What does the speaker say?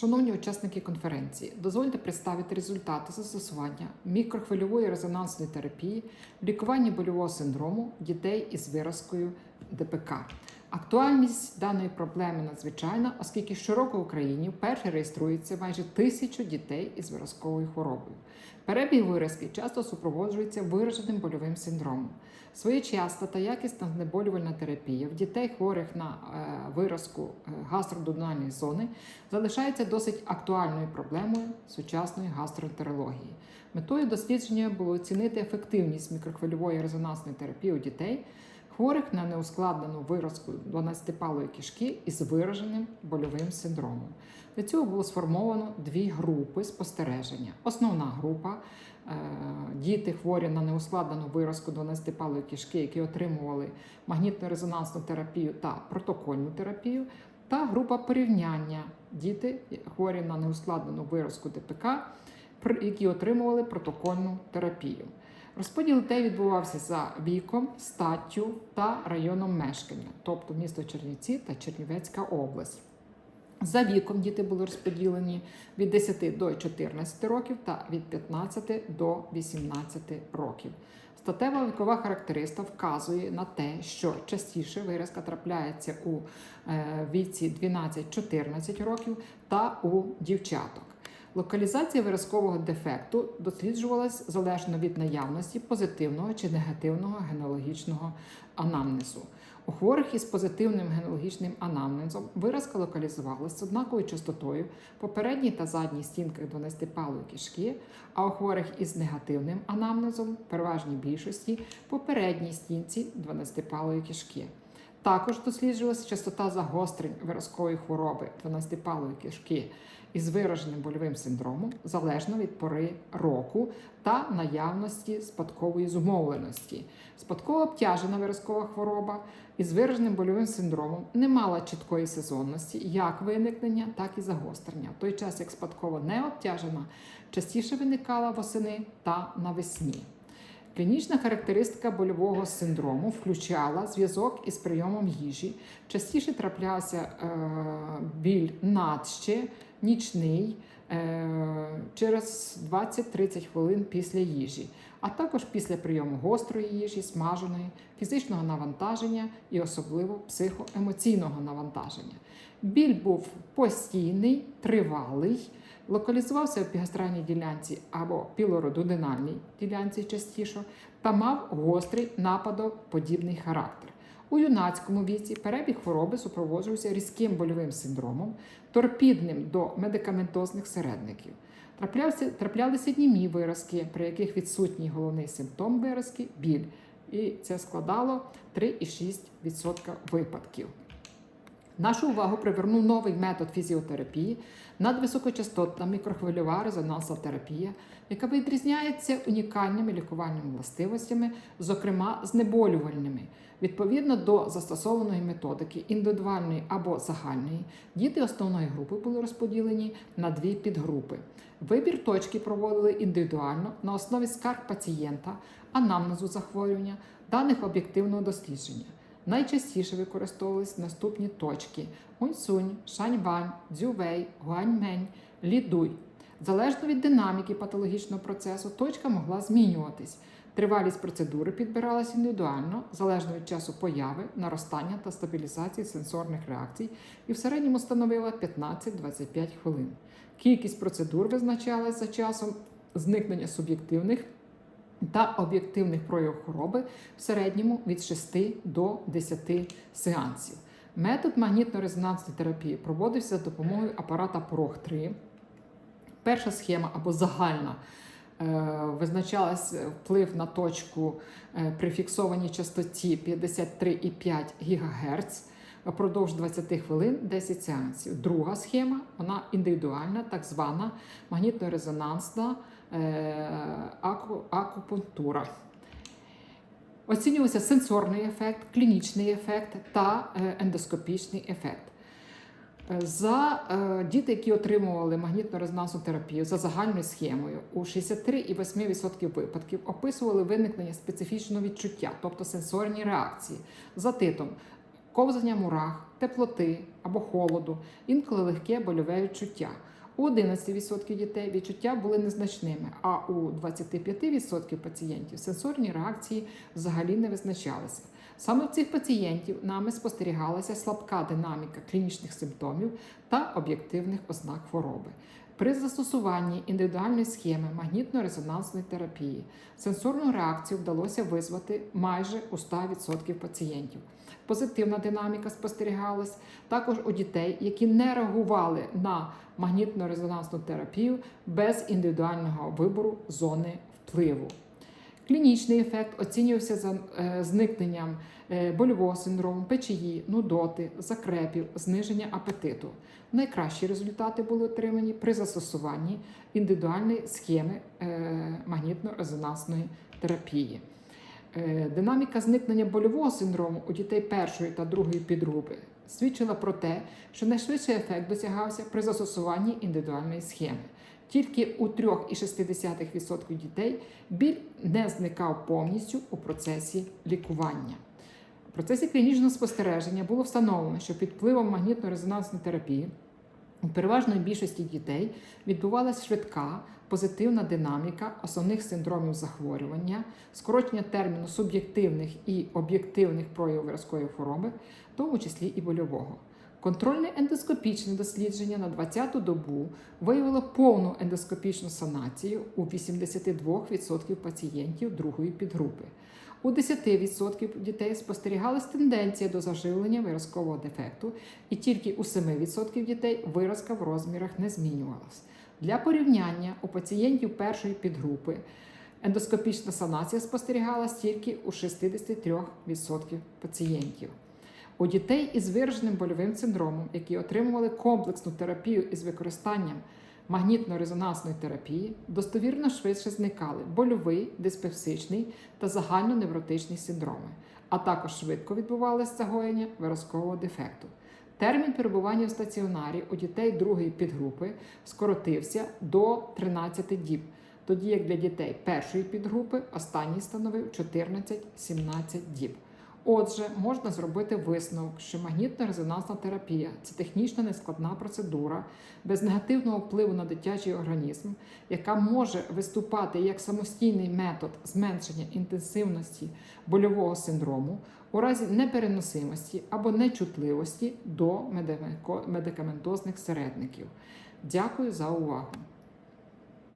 Шановні учасники конференції, дозвольте представити результати застосування мікрохвильової резонансної терапії в лікуванні больового синдрому дітей із виразкою ДПК. Актуальність даної проблеми надзвичайна, оскільки щороку в Україні вперше реєструється майже тисячу дітей із виразковою хворобою. Перебіг виразки часто супроводжується вираженим больовим синдромом. Своєчасна та якісна знеболювальна терапія в дітей, хворих на е, виразку е, гастродональної зони, залишається досить актуальною проблемою сучасної гастроентерології. Метою дослідження було оцінити ефективність мікрохвильової резонансної терапії у дітей, хворих на неускладнену виразку 12-палої кишки із вираженим больовим синдромом. Для цього було сформовано дві групи спостереження. Основна група е, діти хворі на неускладнену виразку 12-палої кишки, які отримували магнітно-резонансну терапію та протокольну терапію, та група порівняння діти хворі на неускладнену виразку ДПК, які отримували протокольну терапію. Розподіл дітей відбувався за віком, статтю та районом мешкання, тобто місто Чернівці та Чернівецька область. За віком діти були розподілені від 10 до 14 років та від 15 до 18 років. Статева вікова характеристика вказує на те, що частіше виразка трапляється у е, віці 12-14 років та у дівчаток. Локалізація виразкового дефекту досліджувалась залежно від наявності позитивного чи негативного генеалогічного анамнезу. У хворих із позитивним генеалогічним анамнезом виразка локалізувалась з однаковою частотою по передній та задній стінках 12-палої кишки, а у хворих із негативним анамнезом, в переважній більшості, по передній стінці 12-палої кишки. Також досліджувалася частота загострень виразкової хвороби 12-палої кишки із вираженим больовим синдромом залежно від пори року та наявності спадкової зумовленості. Спадково обтяжена виразкова хвороба із вираженим больовим синдромом не мала чіткої сезонності як виникнення, так і загострення. В той час, як спадково не обтяжена, частіше виникала восени та навесні. Клінічна характеристика больового синдрому включала зв'язок із прийомом їжі. Частіше траплявся е, біль надще, нічний е, через 20-30 хвилин після їжі, а також після прийому гострої їжі, смаженої, фізичного навантаження і особливо психоемоційного навантаження. Біль був постійний, тривалий. Локалізувався в епігастральній ділянці або пілорододинальній ділянці частіше та мав гострий нападоподібний характер. У юнацькому віці перебіг хвороби супроводжувався різким больовим синдромом, торпідним до медикаментозних середників. Траплявся, траплялися німі виразки, при яких відсутній головний симптом виразки біль. І це складало 3,6% випадків. Нашу увагу привернув новий метод фізіотерапії надвисокочастотна мікрохвильова резонансна терапія, яка відрізняється унікальними лікувальними властивостями, зокрема знеболювальними. Відповідно до застосованої методики індивідуальної або загальної, діти основної групи були розподілені на дві підгрупи. Вибір точки проводили індивідуально на основі скарг пацієнта, анамнезу захворювання, даних об'єктивного дослідження. Найчастіше використовувались наступні точки: Уньсунь, Шаньбань, Дзювей, Гуаньмень, Лідуй. Залежно від динаміки патологічного процесу, точка могла змінюватись. Тривалість процедури підбиралась індивідуально, залежно від часу появи, наростання та стабілізації сенсорних реакцій, і в середньому становила 15-25 хвилин. Кількість процедур визначалась за часом зникнення суб'єктивних та об'єктивних проявів хвороби в середньому від 6 до 10 сеансів. Метод магнітно-резонансної терапії проводився за допомогою апарата PROG-3. Перша схема або загальна е, визначалась вплив на точку е, при фіксованій частоті 53,5 ГГц впродовж 20 хвилин 10 сеансів. Друга схема вона індивідуальна, так звана магнітно-резонансна е, аку- акупунктура. Оцінювався сенсорний ефект, клінічний ефект та е, ендоскопічний ефект. Е, За е, діти, які отримували магнітно-резонансну терапію за загальною схемою, у 63,8% випадків описували виникнення специфічного відчуття, тобто сенсорні реакції за титом ковзання мурах, теплоти або холоду, інколи легке больове відчуття. У 11% дітей відчуття були незначними, а у 25% пацієнтів сенсорні реакції взагалі не визначалися. Саме в цих пацієнтів нами спостерігалася слабка динаміка клінічних симптомів та об'єктивних ознак хвороби. При застосуванні індивідуальної схеми магнітно-резонансної терапії сенсорну реакцію вдалося визвати майже у 100% пацієнтів. Позитивна динаміка спостерігалась також у дітей, які не реагували на магнітно-резонансну терапію без індивідуального вибору зони впливу. Клінічний ефект оцінювався за е, зникненням е, больового синдрому, печії, нудоти, закрепів, зниження апетиту. Найкращі результати були отримані при застосуванні індивідуальної схеми е, магнітно-резонансної терапії. Динаміка зникнення больового синдрому у дітей першої та другої підгрупи свідчила про те, що найшвидший ефект досягався при застосуванні індивідуальної схеми. Тільки у 3,6% дітей біль не зникав повністю у процесі лікування. У процесі клінічного спостереження було встановлено, що під впливом магнітно-резонансної терапії у переважної більшості дітей відбувалася швидка позитивна динаміка основних синдромів захворювання, скорочення терміну суб'єктивних і об'єктивних проявів виразкової хвороби, в тому числі і больового. Контрольне ендоскопічне дослідження на 20-ту добу виявило повну ендоскопічну санацію у 82% пацієнтів другої підгрупи. У 10% дітей спостерігалась тенденція до заживлення виразкового дефекту, і тільки у 7% дітей виразка в розмірах не змінювалась. Для порівняння у пацієнтів першої підгрупи ендоскопічна санація спостерігалась тільки у 63% пацієнтів. У дітей із вираженим больовим синдромом, які отримували комплексну терапію із використанням магнітно-резонансної терапії, достовірно швидше зникали больовий, диспепсичний та загальноневротичний синдроми, а також швидко відбувалося загоєння виразкового дефекту. Термін перебування в стаціонарі у дітей другої підгрупи скоротився до 13 діб, тоді як для дітей першої підгрупи останній становив 14-17 діб. Отже, можна зробити висновок, що магнітно-резонансна терапія це технічно нескладна процедура без негативного впливу на дитячий організм, яка може виступати як самостійний метод зменшення інтенсивності больового синдрому у разі непереносимості або нечутливості до медикаментозних середників. Дякую за увагу!